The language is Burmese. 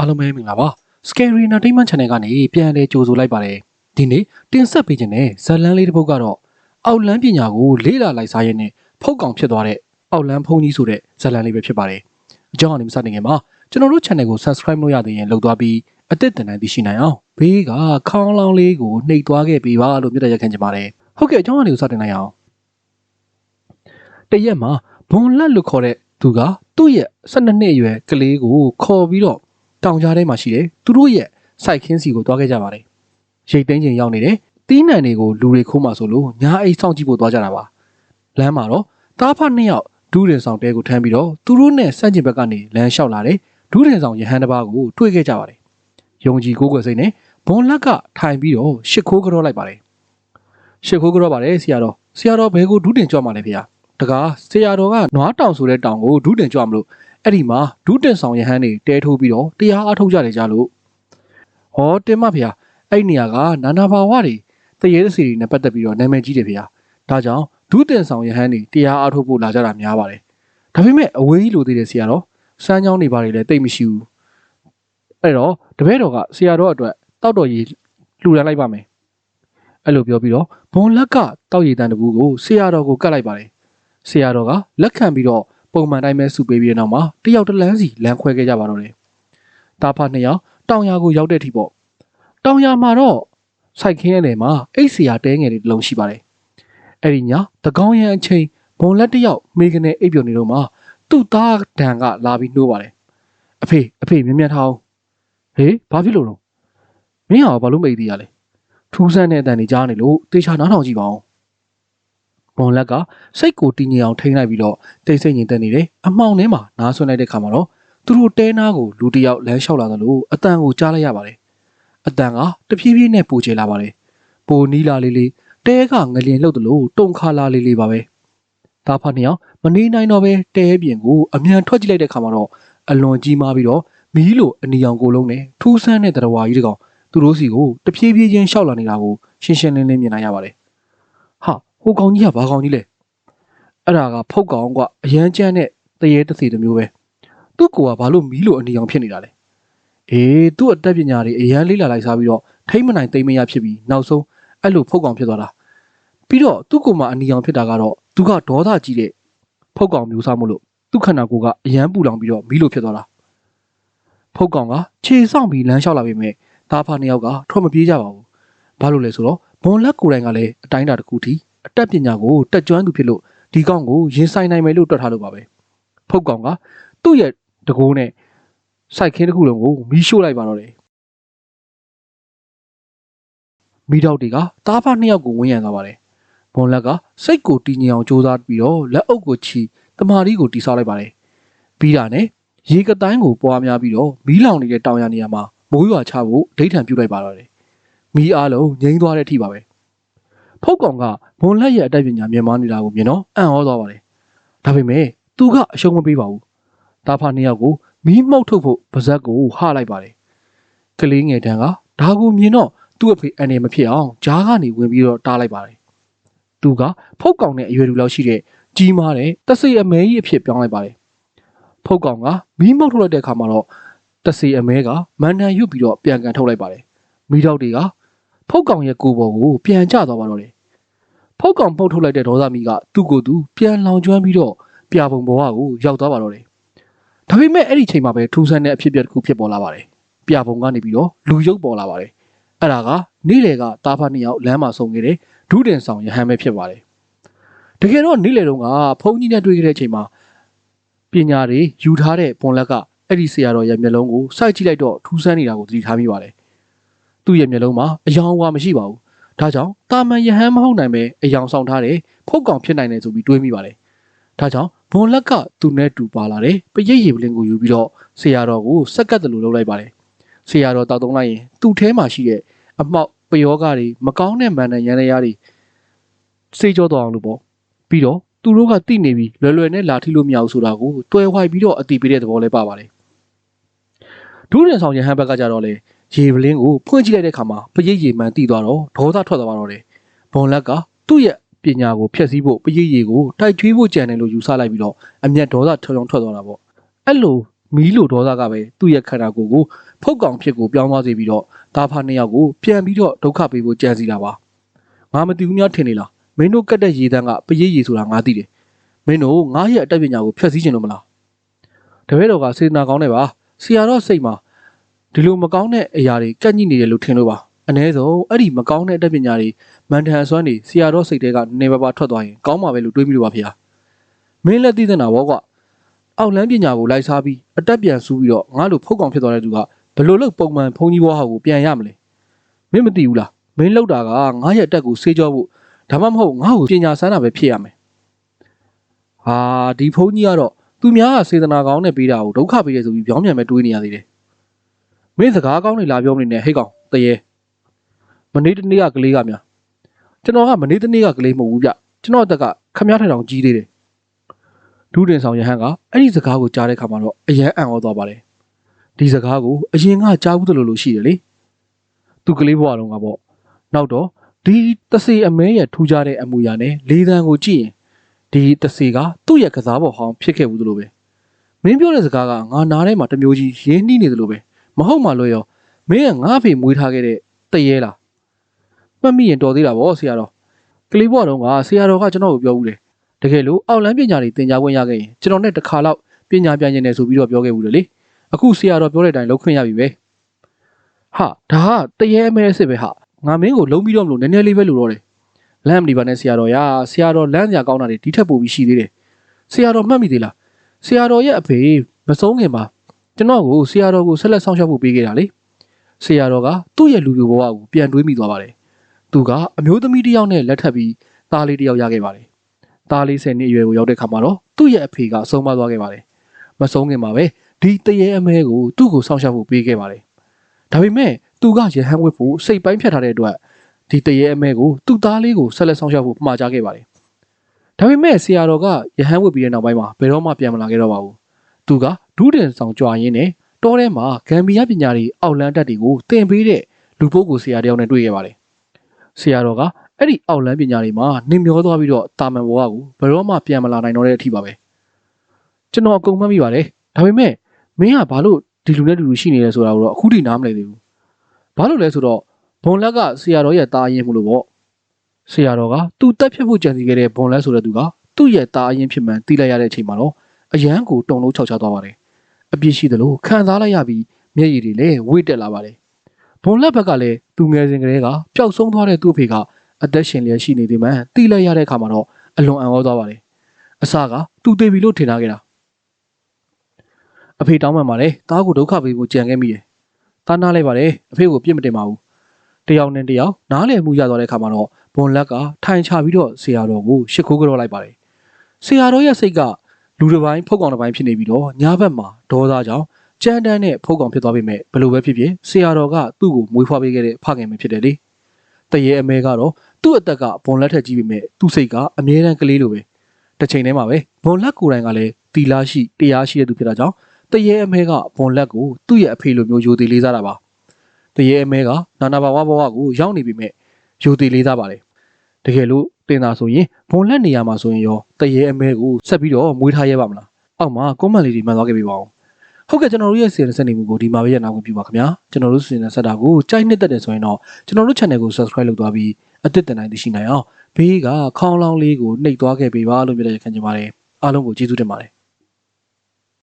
အားလုံးပဲမင်္ဂလာပါ Scary Entertainment Channel ကနေပြန်လည်ကြိုဆိုလိုက်ပါတယ်ဒီနေ့တင်ဆက်ပေးခြင်းနဲ့ဇာတ်လမ်းလေးတစ်ပုဒ်ကတော့အောက်လန်းပညာကိုလေ့လာလိုက်စားရင်းနဲ့ဖုတ်ကောင်ဖြစ်သွားတဲ့အောက်လန်းဖုန်ကြီးဆိုတဲ့ဇာတ်လမ်းလေးပဲဖြစ်ပါတယ်အကြောင်းအနေနဲ့စတင်ခင်မှာကျွန်တော်တို့ channel ကို subscribe လုပ်ရသေးရင်လုပ်သွားပြီးအသစ်တင်တိုင်းသိရှိနိုင်အောင်ဘေးကခေါင်းလောင်းလေးကိုနှိပ်သွားခဲ့ပေးပါလို့မြတ်တရရက်ခံချင်ပါတယ်ဟုတ်ကဲ့အကြောင်းအနေကိုစတင်လိုက်အောင်တရက်မှာဘွန်လက်လို့ခေါ်တဲ့သူကသူ့ရဲ့12နှစ်အရွယ်ကလေးကိုခေါ်ပြီးတော့ တောင်ကြားထဲမှာရှိတယ်သူတို့ရဲ့စိုက်ခင်းစီကိုတွားခဲ့ကြပါတယ်ရိတ်သိမ်းချိန်ရောက်နေတယ်တီးနှံတွေကိုလူတွေခိုးမှဆိုလို့ညာအိတ်စောင့်ကြည့်ဖို့တွားကြတာပါလမ်းမှာတော့တားဖနှစ်ယောက်ဒူးရင်ဆောင်တဲကိုထမ်းပြီးတော့သူတို့နဲ့စန့်ကျင်ဘက်ကနေလမ်းလျှောက်လာတယ်ဒူးရင်ဆောင်ရဟန်းတစ်ပါးကိုတွေ့ခဲ့ကြပါတယ်ယုံကြည်ကိုးကွယ်စိတ်နဲ့ဘွန်လက်ကထိုင်ပြီးတော့ရှစ်ခိုးကြောလိုက်ပါတယ်ရှစ်ခိုးကြောပါတယ်ဆရာတော်ဆရာတော်ဘယ်ကိုဒူးတင်ကြွမှာလဲဖေ။တကားဆရာတော်ကနွားတောင်ဆိုတဲ့တောင်ကိုဒူးတင်ကြွမလို့ အဲ့ဒီမှာဒုတင်ဆောင်ရဟန်းတွေတဲထိုးပြီးတော့တရားအားထုတ်ကြတယ်ကြလို့ဟောတင်မဖေဟာအဲ့ဒီနေရာကနာနာဘာဝတွေတရေတစီတွေနဲ့ပတ်သက်ပြီးတော့နာမည်ကြီးတယ်ဖေဟာဒါကြောင့်ဒုတင်ဆောင်ရဟန်းတွေတရားအားထုတ်ဖို့လာကြတာများပါတယ်ဒါပေမဲ့အဝေးကြီးလိုသေးတယ်ဆရာတော်စမ်းချောင်းနေပါလေလည်းတိတ်မရှိဘူးအဲ့တော့တပည့်တော်ကဆရာတော်အတွက်တောက်တော်ကြီးလှူဒန်းလိုက်ပါမယ်အဲ့လိုပြောပြီးတော့ဘုံလက်ကတောက်ရည်တန်တပူကိုဆရာတော်ကိုကတ်လိုက်ပါတယ်ဆရာတော်ကလက်ခံပြီးတော့ ပုံမှန်တိုင်းပဲစုပေးပြီးတဲ့နောက်မှာတယောက်တစ်လန်းစီလမ်းခွဲခဲ့ကြပါတော့တယ်။တာဖနှစ်ယောက်တောင်ယာကိုရောက်တဲ့အထိပေါ့။တောင်ယာမှာတော့စိုက်ခင်းရဲ့နေမှာအိတ်စီယာတဲငယ်တွေတစ်လုံးရှိပါတယ်။အဲ့ဒီညတကောင်းရန်အချိန်ဘုံလက်တစ်ယောက်မိကနေအိပ်ပျော်နေတော့မှသူ့သားဒံကလာပြီးနှိုးပါတယ်။အဖေအဖေမြင်မြန်ထောင်းဟေးဘာဖြစ်လို့လဲမင်းဟာဘာလို့မိတ်သေးရလဲထူးဆန်းတဲ့အတန်တွေကြားနေလို့တေချာနားထောင်ကြည့်ပါဦး ဘုံလက်ကစိတ်ကိုတည်ငြိမ်အောင်ထိန်းလိုက်ပြီးတော့တိတ်ဆိတ်ငြိမ်သက်နေတယ်အမှောင်ထဲမှာနားဆွလိုက်တဲ့ခါမှာတော့သူတို့တဲနာကိုလူတစ်ယောက်လမ်းလျှောက်လာသလိုအတန်ကိုကြားလိုက်ရပါတယ်အတန်ကတဖြည်းဖြည်းနဲ့ပူချေလာပါတယ်ပိုနီးလာလေးလေးတဲကငလျင်လှုပ်သလိုတုံခါလာလေးလေးပါပဲဒါဖတ်နေအောင်မနေနိုင်တော့ပဲတဲပြင်ကိုအမြန်ထွက်ကြည့်လိုက်တဲ့ခါမှာတော့အလွန်ကြီးမားပြီးတော့မီးလိုအနီရောင်ကိုလုံးနဲ့ထူးဆန်းတဲ့တရဝါကြီးတစ်ကောင်သူတို့စီကိုတဖြည်းဖြည်းချင်းရှောက်လာနေတာကိုရှင်းရှင်းလင်းလင်းမြင်နိုင်ရပါတယ်ဟာ ဟိုကောင်ကြီးကဘာကောင်ကြီးလဲအဲ့ဒါကဖုတ်ကောင်ကအရန်ကျန်းတဲ့တရေတစီတစ်မျိုးပဲသူ့ကိုကဘာလို့မီးလို့အနေအောင်ဖြစ်နေတာလဲအေးသူ့အတက်ပညာတွေအရန်လေးလာလိုက်စားပြီးတော့ထိမ့်မနိုင်သိမ့်မရဖြစ်ပြီးနောက်ဆုံးအဲ့လိုဖုတ်ကောင်ဖြစ်သွားတာပြီးတော့သူ့ကိုယ်မှာအနေအောင်ဖြစ်တာကတော့သူကဒေါသကြီးတဲ့ဖုတ်ကောင်မျိုးစားမို့လို့သူ့ခန္ဓာကိုယ်ကအရန်ပူလောင်ပြီးတော့မီးလို့ဖြစ်သွားတာဖုတ်ကောင်ကခြေဆောင်ပြီးလမ်းလျှောက်လာပေမဲ့သားဖာနှစ်ယောက်ကထွက်မပြေးကြပါဘူးဘာလို့လဲဆိုတော့ဘွန်လက်ကိုယ်တိုင်ကလည်းအတိုင်းအတာတစ်ခုထိ အတက်ပညာကိုတက်ကျွမ်းသူဖြစ်လို့ဒီကောင်ကိုရင်ဆိုင်နိုင်မယ်လို့တွက်ထားလို့ပါပဲဖုတ်ကောင်ကသူ့ရဲ့တကိုးနဲ့စိုက်ခင်းတစ်ခုလုံးကိုမီးရှို့လိုက်ပါတော့တယ်မီးတောက်တွေကတားဖာနှစ်ယောက်ကိုဝန်းရံသွားပါတယ်ဘွန်လက်ကစိတ်ကိုတည်ငြိမ်အောင်ကြိုးစားပြီးတော့လက်အုပ်ကိုချီတမာရီကိုတီဆောက်လိုက်ပါတယ်ပြီးတာနဲ့ရေကတိုင်းကိုပွားများပြီးတော့မီးလောင်နေတဲ့တောင်ရနေရာမှာမိုးရွာချဖို့ဒိဋ္ဌံပြုတ်လိုက်ပါတော့တယ်မီးအားလုံးငြိမ်းသွားတဲ့အထိပါပဲဖုတ်ကောင်က ဘွန်လက်ရဲ့အတိုက်ပညာမြင်မာနေတာကိုမြင်တော့အံ့ဩသွားပါတယ်။ဒါပေမဲ့သူကအရှုံးမပေးပါဘူး။တာဖာနှစ်ယောက်ကိုမီးမှုတ်ထုတ်ဖို့ပါဇက်ကိုဟလိုက်ပါတယ်။ကလေးငယ်တန်းကဒါကိုမြင်တော့သူ့အဖေအနေမဖြစ်အောင်ဂျားကနေဝင်ပြီးတော့တားလိုက်ပါတယ်။သူကဖုတ်ကောင်နဲ့အရွယ်လူလောက်ရှိတဲ့ကြီးမားတဲ့တဆိအမဲကြီးအဖြစ်ပြောင်းလိုက်ပါတယ်။ဖုတ်ကောင်ကမီးမှုတ်ထုတ်လိုက်တဲ့အခါမှာတော့တဆိအမဲကမန်တန်ရွတ်ပြီးတော့ပြန်ကန်ထုတ်လိုက်ပါတယ်။မီးတောက်တွေကဖုတ်ကောင်ရဲ့ကိုယ်ပေါ်ကိုပြန်ကျသွားပါတော့တယ်။ ဖုတ်ကောင်ပုတ်ထုတ်လိုက်တဲ့ဒေါသမီကသူ့ကိုယ်သူပြန်လောင်ကျွမ်းပြီးတော့ပြပုံဘဝကိုရောက်သွားပါတော့တယ်။ဒါပေမဲ့အဲ့ဒီချိန်မှာပဲထူးဆန်းတဲ့အဖြစ်အပျက်တစ်ခုဖြစ်ပေါ်လာပါတယ်။ပြပုံကနေပြီးတော့လူရုပ်ပေါ်လာပါတယ်။အဲ့ဒါကနေ့လေကတားဖာနှစ်ယောက်လမ်းမှာဆုံခဲ့တဲ့ဒုတင်ဆောင်ရဟန်းပဲဖြစ်ပါတယ်။တကယ်တော့နေ့လေတုန်းကဖုန်းကြီးနဲ့တွေ့ခဲ့တဲ့အချိန်မှာပညာတွေယူထားတဲ့ပွန်လက်ကအဲ့ဒီဆရာတော်ရဲ့မျက်လုံးကိုစိုက်ကြည့်လိုက်တော့ထူးဆန်းနေတာကိုသတိထားမိပါတယ်။သူ့ရဲ့မျက်လုံးမှာအယောင်ဝါမရှိပါဘူး။ ဒါကြောင့်တာမန်ယဟန်မဟုတ်နိုင်ပဲအယောင်ဆောင်ထားတဲ့ဖုတ်ကောင်ဖြစ်နိုင်တယ်ဆိုပြီးတွေးမိပါတယ်။ဒါကြောင့်ဘွန်လက်ကသူ့နဲ့တူပါလာတယ်။ပရိတ်ရေပလင်ကိုယူပြီးတော့ဆရာတော်ကိုစက်ကတ်တယ်လို့လုပ်လိုက်ပါတယ်။ဆရာတော်တောက်တုံးလိုက်ရင်သူ့ထဲမှာရှိတဲ့အမောက်ပယောဂတွေမကောင်းတဲ့မန်နဲ့ရန်ရရားတွေစေးကြောတော့အောင်လို့ပေါ့။ပြီးတော့သူတို့ကတိနေပြီးလွယ်လွယ်နဲ့လာထိလို့မရဘူးဆိုတာကိုတွဲဝိုက်ပြီးတော့အတိပေးတဲ့သဘောလည်းပါပါတယ်။ဒုရင်ဆောင်ရဟန်းဘက်ကကြတော့လေ ရေပလင်းကိုဖွင့်ကြည့်လိုက်တဲ့အခါမှာပရိတ်ရေမှန်တိသွားတော့ဒေါသထွက်သွားတော့တယ်။ဘွန်လက်ကသူ့ရဲ့ပညာကိုဖျက်ဆီးဖို့ပရိတ်ရေကိုတိုက်ထွေးဖို့ကြံတယ်လို့ယူဆလိုက်ပြီးတော့အမျက်ဒေါသထောင်ထောင်ထွက်သွားတာပေါ့။အဲ့လိုမီးလိုဒေါသကပဲသူ့ရဲ့ခန္ဓာကိုယ်ကိုဖုတ်ကောင်ဖြစ်ကိုပြောင်းသွားစေပြီးတော့ဒါဖာနှစ်ယောက်ကိုပြန်ပြီးတော့ဒုက္ခပေးဖို့ကြံစီတာပါငါမသိဘူးများထင်နေလားမင်းတို့ကတ်တဲ့ရေတန်းကပရိရေဆိုတာငါသိတယ်မင်းတို့ငါရဲ့အတတ်ပညာကိုဖျက်ဆီးခြင်းလို့မလားတပည့်တော်ကစေတနာကောင်းနေပါဆရာတော်စိတ်မှာ ဒီလိုမကောင်းတဲ့အရာတွေကန့်ညိနေတယ်လို့ထင်လို့ပါအ ਨੇ ဆုံးအဲ့ဒီမကောင်းတဲ့အတတ်ပညာတွေမန်ထန်အစွမ်းတွေဆရာတော်စိတ်တဲကနေပါပါထွက်သွားရင်ကောင်းမှာပဲလို့တွေးမိလို့ပါဖေ။မင်းလက်သိတဲ့နာဘောကွာအောက်လန်းပညာကိုလိုက်စားပြီးအတက်ပြန်စူးပြီးတော့ငါလိုဖုတ်ကောင်ဖြစ်သွားတဲ့သူကဘယ်လိုလုပ်ပုံမှန်ဖုန်ကြီးဘွားဟာကိုပြန်ရမလဲ။မင်းမသိဘူးလား။မင်းလောက်တာကငါရဲ့အတက်ကိုဆေးကြောဖို့ဒါမှမဟုတ်ငါ့ကိုပညာစမ်းတာပဲဖြစ်ရမယ်။ဟာဒီဖုန်ကြီးကတော့သူများကစေတနာကောင်းနဲ့ပေးတာကိုဒုက္ခပေးတယ်ဆိုပြီးပြောင်းပြန်မဲ့တွေးနေရသေးတယ်။ မင်းစကားကောင်းနေလာပြောမနေနဲ့ဟိတ်ကောင်တရေမနေ့တနေ့ကကလေးကများကျွန်တော်ကမနေ့တနေ့ကကလေးမဟုတ်ဘူးဗျကျွန်တော်အသက်ကခမည်းထိုင်တောင်ကြီးသေးတယ်ဒူးတင်ဆောင်ရဟန်းကအဲ့ဒီစကားကိုကြားတဲ့ခါမှာတော့အယံအံ့ဩသွားပါတယ်ဒီစကားကိုအရင်ကကြားဘူးသလိုလိုရှိတယ်လေသူကလေးဘဝတုန်းကပေါ့နောက်တော့ဒီတစေအမဲရဲ့ထူကြတဲ့အမူအရာနဲ့လေးသန်းကိုကြည့်ရင်ဒီတစေကသူ့ရဲ့ကစားပေါ်ဟောင်းဖြစ်ခဲ့ဘူးသလိုပဲမင်းပြောတဲ့စကားကငါနားထဲမှာတစ်မျိုးကြီးရင်းနှီးနေသလိုပဲ မဟုတ်မှလို့ရောမင်းကငါ့ဖေမွေးထားခဲ့တဲ့တရေလားမှတ်မိရင်တော်သေးတာဗောဆရာတော်ကလေးဘဝတုန်းကဆရာတော်ကကျွန်တော်ကိုပြောဦးတယ်တကယ်လို့အောက်လန်းပညာတွေသင်ကြားခွင့်ရခဲ့ရင်ကျွန်တော်နဲ့တစ်ခါတော့ပညာပြန်ကျင်တယ်ဆိုပြီးတော့ပြောခဲ့ဘူးတယ်လေအခုဆရာတော်ပြောတဲ့အတိုင်းလုပ်ခွင့်ရပြီပဲဟာဒါကတရေအမဲအစ်စ်ပဲဟာငါမင်းကိုလုံးပြီးတော့မလို့နည်းနည်းလေးပဲလို့တော့တယ်လမ်းမဒီပါနဲ့ဆရာတော်ရာဆရာတော်လမ်းစရာကောင်းတာတွေဒီထက်ပိုပြီးရှိသေးတယ်ဆရာတော်မှတ်မိသေးလားဆရာတော်ရဲ့အဖေမဆုံးခင်မှာ ကျွန်တော်ကိုဆရာတော်ကိုဆက်လက်ဆောင်ရှောက်ဖို့ပေးခဲ့တာလေဆရာတော်ကသူ့ရဲ့လူပြဘဝကိုပြန်တွေးမိသွားပါတယ်သူကအမျိုးသမီးတစ်ယောက်နဲ့လက်ထပ်ပြီးသားလေးတစ်ယောက်ရခဲ့ပါတယ်သားလေး10နှစ်အရွယ်ကိုရောက်တဲ့ခါမှာတော့သူ့ရဲ့အဖေကဆုံးမသွားခဲ့ပါတယ်မဆုံးခင်မှာပဲဒီတရေအမဲကိုသူ့ကိုဆောင်ရှောက်ဖို့ပေးခဲ့ပါတယ်ဒါပေမဲ့သူကရဟန်းဝတ်ဖို့စိတ်ပိုင်းဖြတ်ထားတဲ့အတွက်ဒီတရေအမဲကိုသူ့သားလေးကိုဆက်လက်ဆောင်ရှောက်ဖို့မှာကြားခဲ့ပါတယ်ဒါပေမဲ့ဆရာတော်ကရဟန်းဝတ်ပြီးတဲ့နောက်ပိုင်းမှာဘယ်တော့မှပြန်မလာခဲ့တော့ပါဘူး သူကဒုတင်ဆောင်ကြွားရင်းနဲ့တောထဲမှာဂမ်ဘီယာပညာတွေအောက်လန်းတက်တွေကိုသင်ပေးတဲ့လူပုဂ္ဂိုလ်ဆရာတယောက်နဲ့တွေ့ခဲ့ပါတယ်ဆရာတော်ကအဲ့ဒီအောက်လန်းပညာတွေမှာနှင်မျောသွားပြီးတော့တာမန်ဘဝကိုဘယ်တော့မှပြန်မလာနိုင်တော့တဲ့အထိပါပဲကျွန်တော်အကုန်မှတ်မိပါတယ်ဒါပေမဲ့မင်းကဘာလို့ဒီလူနဲ့တူတူရှိနေလဲဆိုတာကိုတော့အခုထိနားမလည်သေးဘူးဘာလို့လဲဆိုတော့ဘွန်လက်ကဆရာတော်ရဲ့တာအရင်မှုလို့ပေါ့ဆရာတော်ကသူ့တက်ဖြတ်ဖို့ကြံစီခဲ့တဲ့ဘွန်လက်ဆိုတဲ့သူကသူ့ရဲ့တာအရင်ဖြစ်မှန်သိလိုက်ရတဲ့အချိန်မှာတော့ အရန်ကိုတုံလုံးခြောက်ချသွားပါတယ်အပြစ်ရှိသလိုခံစားလိုက်ရပြီးမျက်ရည်တွေလည်းဝိတ်တက်လာပါတယ်ဘွန်လက်ဘက်ကလည်းသူငယ်စဉ်ကလေးကပျောက်ဆုံးသွားတဲ့သူ့အဖေကအသက်ရှင်လျက်ရှိနေသေးမှန်သိလိုက်ရတဲ့အခါမှာတော့အလွန်အံ့ဩသွားပါတယ်အစကသူသေးပြီလို့ထင်ထားခဲ့တာအဖေတောင်းပန်ပါတယ်တားကိုဒုက္ခပေးဖို့ကြံခဲ့မိတယ်တားနားလိုက်ပါတယ်အဖေကိုပြစ်မတင်ပါဘူးတယောက်နဲ့တယောက်နားလည်မှုရသွားတဲ့အခါမှာတော့ဘွန်လက်ကထိုင်ချပြီးတော့ဆရာတော်ကိုရှ िख ိုးကြောလိုက်ပါတယ်ဆရာတော်ရဲ့စိတ်က လူတစ်ပိုင်းဖုတ်ကောင်တစ်ပိုင်းဖြစ်နေပြီးတော့ညာဘက်မှာဒေါသကြောင့်ကြမ်းတမ်းနဲ့ဖုတ်ကောင်ဖြစ်သွားပြီမဲ့ဘလို့ပဲဖြစ်ဖြစ်ဆရာတော်ကသူ့ကိုမွေးဖွားပေးခဲ့တဲ့ဖခင်ပဲဖြစ်တယ်လေတရေအမဲကတော့သူ့အသက်ကဘွန်လက်ထက်ကြီးပြီမဲ့သူ့စိတ်ကအမြဲတမ်းကလေးလိုပဲတစ်ချိန်တည်းမှာပဲဘွန်လက်ကိုယ်တိုင်ကလည်းတီလာရှိတရားရှိတဲ့သူဖြစ်တာကြောင့်တရေအမဲကဘွန်လက်ကိုသူ့ရဲ့အဖေလိုမျိုးယိုသေးလေးစားတာပါတရေအမဲကနာနာဘာဝဘဝကိုရောက်နေပြီမဲ့ယိုသေးလေးစားပါတယ် တကယ်လို့တင်တာဆိုရင်ဘွန်လက်နေရာမှာဆိုရင်ရောတရေအမဲကိုဆက်ပြီးတော့မွေးထားရဲပါမလားအောက်မှာကွန်မန့်လေးတွေမှန်သွားခဲ့ပြီပါအောင်ဟုတ်ကဲ့ကျွန်တော်တို့ရဲ့စီရင်ဆက်နေမှုကိုဒီမှာပဲရနာခွင့်ပြုပါခင်ဗျာကျွန်တော်တို့စီရင်ဆက်တာကိုကြိုက်နှစ်သက်တယ်ဆိုရင်တော့ကျွန်တော်တို့ channel ကို subscribe လုပ်သွားပြီးအသစ်တင်နိုင်သိရှိနိုင်အောင်ဘေးကခေါင်းလောင်းလေးကိုနှိပ်သွားခဲ့ပေးပါလို့ပြောတဲ့ခံချင်ပါတယ်အားလုံးကိုကျေးဇူးတင်ပါတယ်